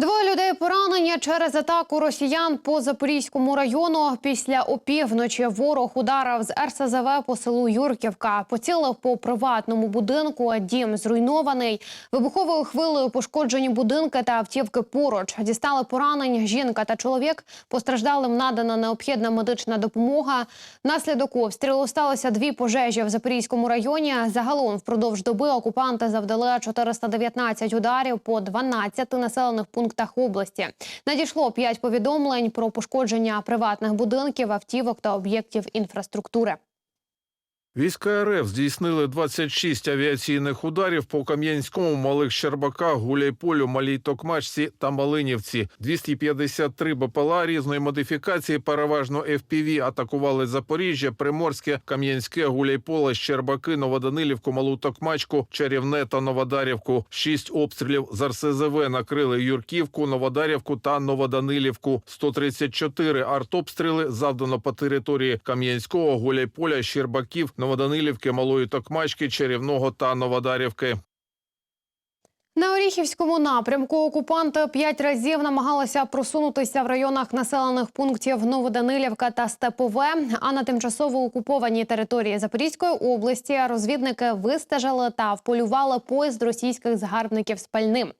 Двоє людей поранені через атаку росіян по Запорізькому району. Після опівночі ворог ударив з РСЗВ по селу Юрківка. Поцілив по приватному будинку. Дім зруйнований. Вибуховою хвилею пошкоджені будинки та автівки поруч. Дістали поранень. Жінка та чоловік. Постраждалим надана необхідна медична допомога. Внаслідок обстрілу сталося дві пожежі в Запорізькому районі. Загалом впродовж доби окупанти завдали 419 ударів по 12 населених пунктах області. Надійшло 5 повідомлень про пошкодження приватних будинків, автівок та об'єктів інфраструктури. Війська РФ здійснили 26 авіаційних ударів по Кам'янському, Малих Щербаках, Гуляйполю, Малій Токмачці та Малинівці. 253 БПЛА різної модифікації, переважно FPV, атакували Запоріжжя, Приморське, Кам'янське, Гуляйполе, Щербаки, Новоданилівку, Малу Токмачку, Чарівне та Новодарівку. Шість обстрілів з РСЗВ накрили Юрківку, Новодарівку та Новоданилівку. 134 артобстріли завдано по території Кам'янського, Гуляйполя, Щербаків, Новоданилівки, Малої Токмачки, Чарівного та Новодарівки. На Оріхівському напрямку окупанти п'ять разів намагалися просунутися в районах населених пунктів Новоданилівка та Степове. А на тимчасово окупованій території Запорізької області розвідники вистежили та вполювали поїзд російських загарбників з пальним.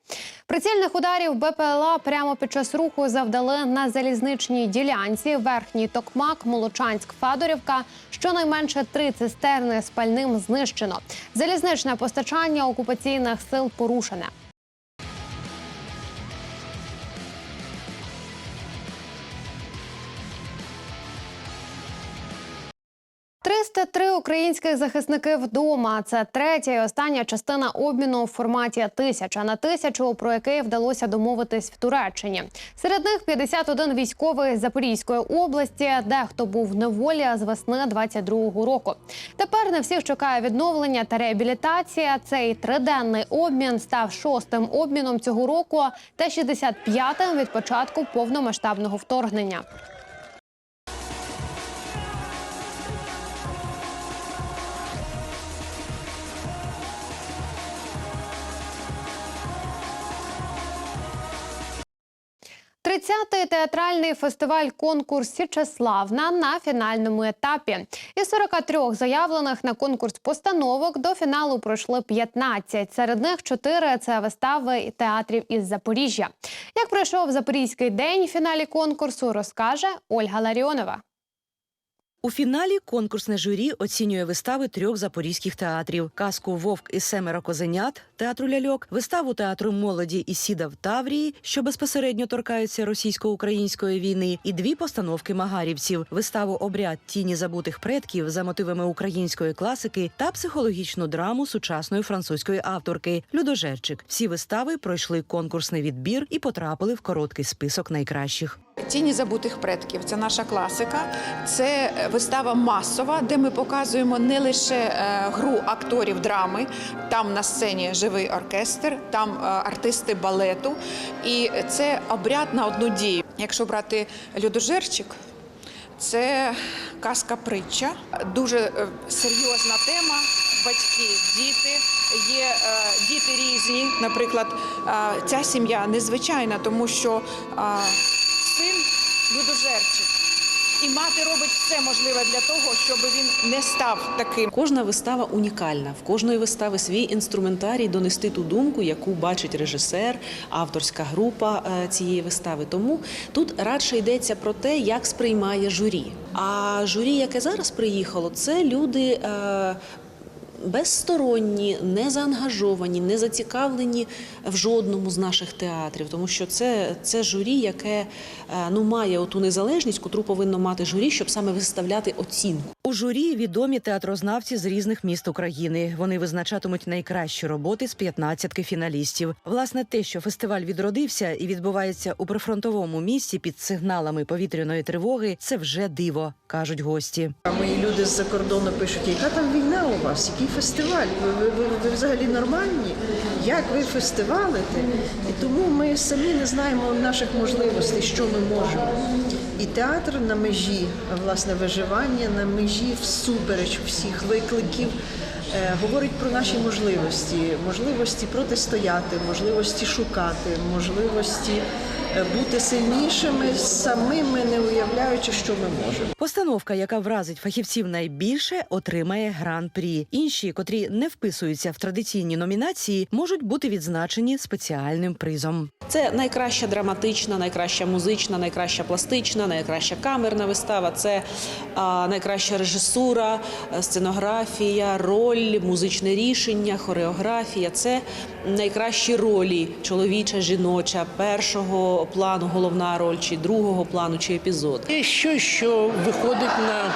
Прицільних ударів БПЛА прямо під час руху завдали на залізничній ділянці Верхній Токмак, Молочанськ, Федорівка. Щонайменше три цистерни з пальним знищено. Залізничне постачання окупаційних сил порушене. 303 українських захисники вдома. Це третя і остання частина обміну в форматі тисяча на тисячу, про який вдалося домовитись в Туреччині. Серед них 51 військовий з Запорізької області, дехто був в неволі з весни 22-го року. Тепер на всіх чекає відновлення та реабілітація. Цей триденний обмін став шостим обміном цього року та 65-тим від початку повномасштабного вторгнення. Тридцятий театральний фестиваль конкурс Січеславна на фінальному етапі. Із 43 заявлених на конкурс постановок до фіналу пройшли 15. Серед них 4 – це вистави театрів із Запоріжжя. Як пройшов Запорізький день в фіналі конкурсу, розкаже Ольга Ларіонова. У фіналі конкурсне журі оцінює вистави трьох запорізьких театрів: казку Вовк і семеро козенят театру ляльок, виставу театру молоді і сіда в Таврії, що безпосередньо торкаються російсько-української війни, і дві постановки магарівців: виставу Обряд тіні забутих предків за мотивами української класики та психологічну драму сучасної французької авторки Людожерчик. Всі вистави пройшли конкурсний відбір і потрапили в короткий список найкращих. Тіні забутих предків це наша класика. Це вистава масова, де ми показуємо не лише е, гру акторів драми. Там на сцені живий оркестр, там е, артисти балету. І це обряд на одну дію. Якщо брати людожерчик, це казка притча, дуже е, серйозна тема. Батьки, діти є е, діти різні. Наприклад, е, ця сім'я незвичайна, тому що е, людожерчик. І мати робить все можливе для того, щоб він не став таким. Кожна вистава унікальна. В кожної вистави свій інструментарій донести ту думку, яку бачить режисер, авторська група е, цієї вистави. Тому тут радше йдеться про те, як сприймає журі. А журі, яке зараз приїхало, це люди. Безсторонні, не заангажовані, не зацікавлені в жодному з наших театрів, тому що це, це журі, яке е, ну має оту незалежність, котру повинно мати журі, щоб саме виставляти оцінку. У журі відомі театрознавці з різних міст України. Вони визначатимуть найкращі роботи з 15 фіналістів. Власне, те, що фестиваль відродився і відбувається у прифронтовому місті під сигналами повітряної тривоги, це вже диво, кажуть гості. А мої люди з-за кордону пишуть, яка там війна у вас, який фестиваль? Ви, ви, ви, взагалі нормальні? Як ви фестивалите? І тому ми самі не знаємо наших можливостей, що ми можемо. І театр на межі власне виживання, на межі всупереч всіх викликів. е, говорить про наші можливості, можливості протистояти, можливості шукати, можливості бути сильнішими самими, не уявляючи, що ми можемо. Постановка, яка вразить фахівців найбільше, отримає гран-прі. Інші, котрі не вписуються в традиційні номінації, можуть бути відзначені спеціальним призом. Це найкраща драматична, найкраща музична, найкраща пластична, найкраща камерна вистава. Це а, найкраща режисура, е, сценографія, роль, музичне рішення, хореографія. Це найкращі ролі чоловіча, жіноча, першого плану, головна роль, чи другого плану, чи епізод. Є щось, що виходить на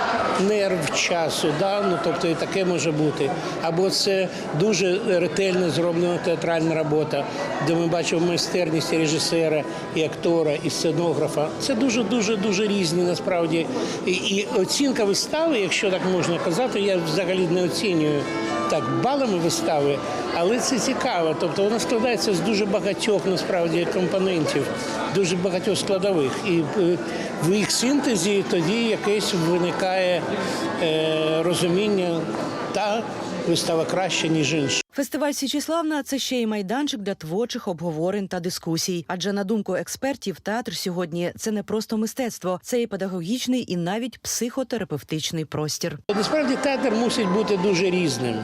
нерв часу, да? ну, тобто і таке може бути. Або це дуже ретельно зроблена театральна робота, де ми бачимо майстерність режисера, і актора, і сценографа. Це дуже дуже дуже різні насправді. І, оцінка вистави, якщо так можна казати, я взагалі не оцінюю так балами вистави, але це цікаво. Тобто вона складається з дуже багатьох насправді компонентів, дуже багатьох складових. І е, в їх синтезі тоді якесь виникає е, розуміння та вистава краще, ніж інша. Фестиваль Січіславна це ще й майданчик для творчих обговорень та дискусій. Адже на думку експертів, театр сьогодні це не просто мистецтво, це і педагогічний, і навіть психотерапевтичний простір. Насправді театр мусить бути дуже різним,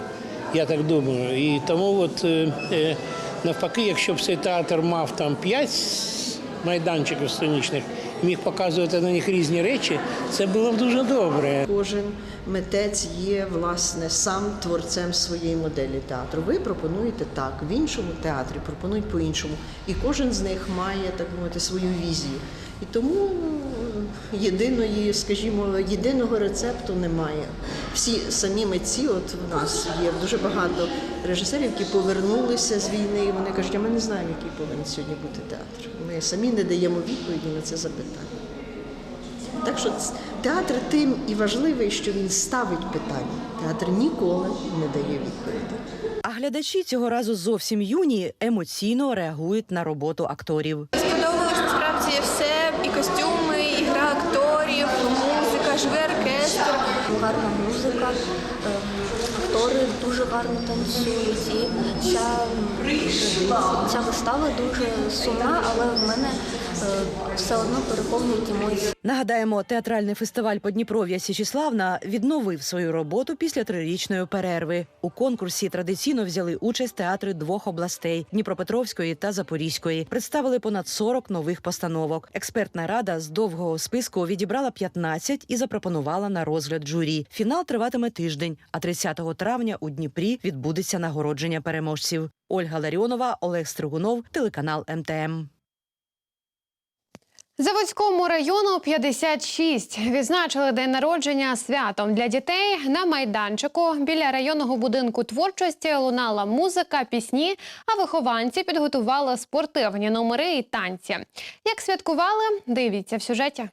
я так думаю. І тому, от е, е, навпаки, якщо б цей театр мав там п'ять майданчиків сценічних, міг показувати на них різні речі, це було б дуже добре. Кожен митець є власне сам творцем своєї моделі театру. Ви пропонуєте так, в іншому театрі пропонують по-іншому. І кожен з них має так мовити свою візію. І тому е, єдиної, скажімо, єдиного рецепту немає. Всі самі митці, от в нас є дуже багато режисерів, які повернулися з війни, і вони кажуть, а ми не знаємо, який повинен сьогодні бути театр. Ми самі не даємо відповіді на це запитання. Так що театр тим і важливий, що він ставить питання. Театр ніколи не дає відповіді. А глядачі цього разу зовсім юні емоційно реагують на роботу акторів. Сподобалось насправді все, і костюми, гарна музика, ем, актори дуже гарно танцюють. І ця, ця вистава дуже сумна, але в мене все одно переповнюють емоції. Нагадаємо, театральний фестиваль Подніпров'я Січіславна відновив свою роботу після трирічної перерви. У конкурсі традиційно взяли участь театри двох областей Дніпропетровської та Запорізької. Представили понад 40 нових постановок. Експертна рада з довгого списку відібрала 15 і запропонувала на розгляд журі. Фінал триватиме тиждень, а 30 травня у Дніпрі відбудеться нагородження переможців. Ольга Ларіонова, Олег Стригунов, телеканал МТМ. Заводському району 56 відзначили день народження святом для дітей на майданчику. Біля районного будинку творчості лунала музика, пісні, а вихованці підготували спортивні номери і танці. Як святкували, дивіться в сюжеті.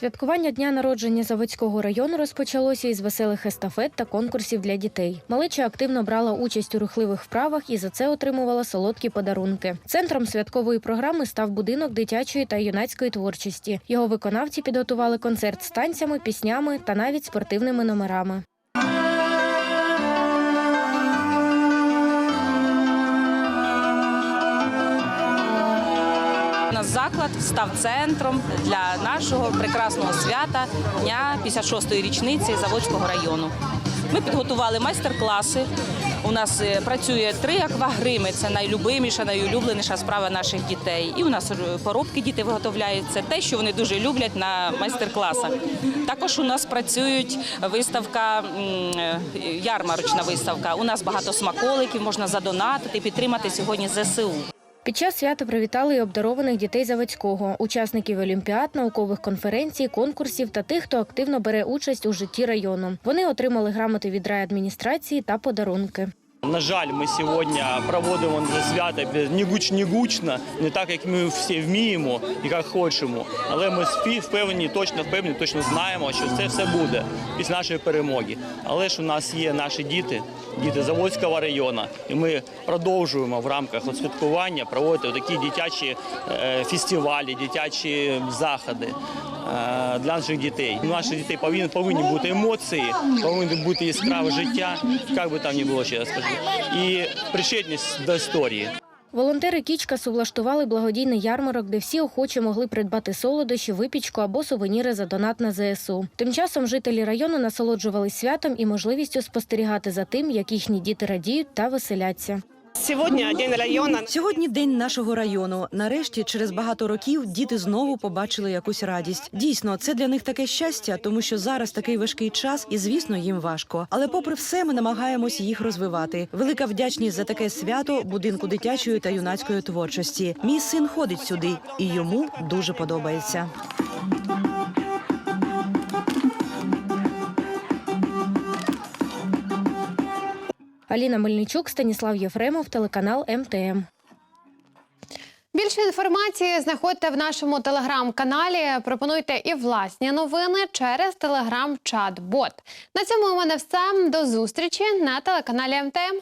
Святкування дня народження Заводського району розпочалося із веселих естафет та конкурсів для дітей. Малеча активно брала участь у рухливих вправах і за це отримувала солодкі подарунки. Центром святкової програми став будинок дитячої та юнацької творчості. Його виконавці підготували концерт з танцями, піснями та навіть спортивними номерами. Заклад став центром для нашого прекрасного свята дня 56-ї річниці Заводського району. Ми підготували майстер-класи. У нас е, працює три аквагрими. Це найлюбиміша, найулюбленіша справа наших дітей. І у нас е, поробки діти виготовляють. Це те, що вони дуже люблять на майстер-класах. Також у нас працюють виставка, е, ярмарочна виставка. У нас багато смаколиків, можна задонатити, підтримати сьогодні ЗСУ. Під час свята привітали і обдарованих дітей Заводського, учасників олімпіад, наукових конференцій, конкурсів та тих, хто активно бере участь у житті району. Вони отримали грамоти від райадміністрації та подарунки. На жаль, ми сьогодні проводимо це свято не гуч, не так, як ми всі вміємо і як хочемо. Але ми впевнені, точно впевнені, точно знаємо, що це все буде після нашої перемоги. Але ж у нас є наші діти, діти Заводського району, і ми продовжуємо в рамках святкування проводити такі дитячі е, фестивалі, дитячі заходи для наших дітей. У наших дітей повинні, повинні бути емоції, повинні бути яскраве життя, як би там не було, ще і причетність до історії. Волонтери Кічкасу влаштували благодійний ярмарок, де всі охочі могли придбати солодощі, випічку або сувеніри за донат на ЗСУ. Тим часом жителі району насолоджувались святом і можливістю спостерігати за тим, як їхні діти радіють та веселяться. Сьогодні день району. Сьогодні день нашого району. Нарешті, через багато років, діти знову побачили якусь радість. Дійсно, це для них таке щастя, тому що зараз такий важкий час, і звісно, їм важко. Але, попри все, ми намагаємось їх розвивати. Велика вдячність за таке свято будинку дитячої та юнацької творчості. Мій син ходить сюди, і йому дуже подобається. Аліна Мельничук, Станіслав Єфремов, телеканал МТМ. Більше інформації знаходьте в нашому телеграм-каналі. Пропонуйте і власні новини через телеграм-чат-бот. На цьому у мене все. До зустрічі на телеканалі МТМ.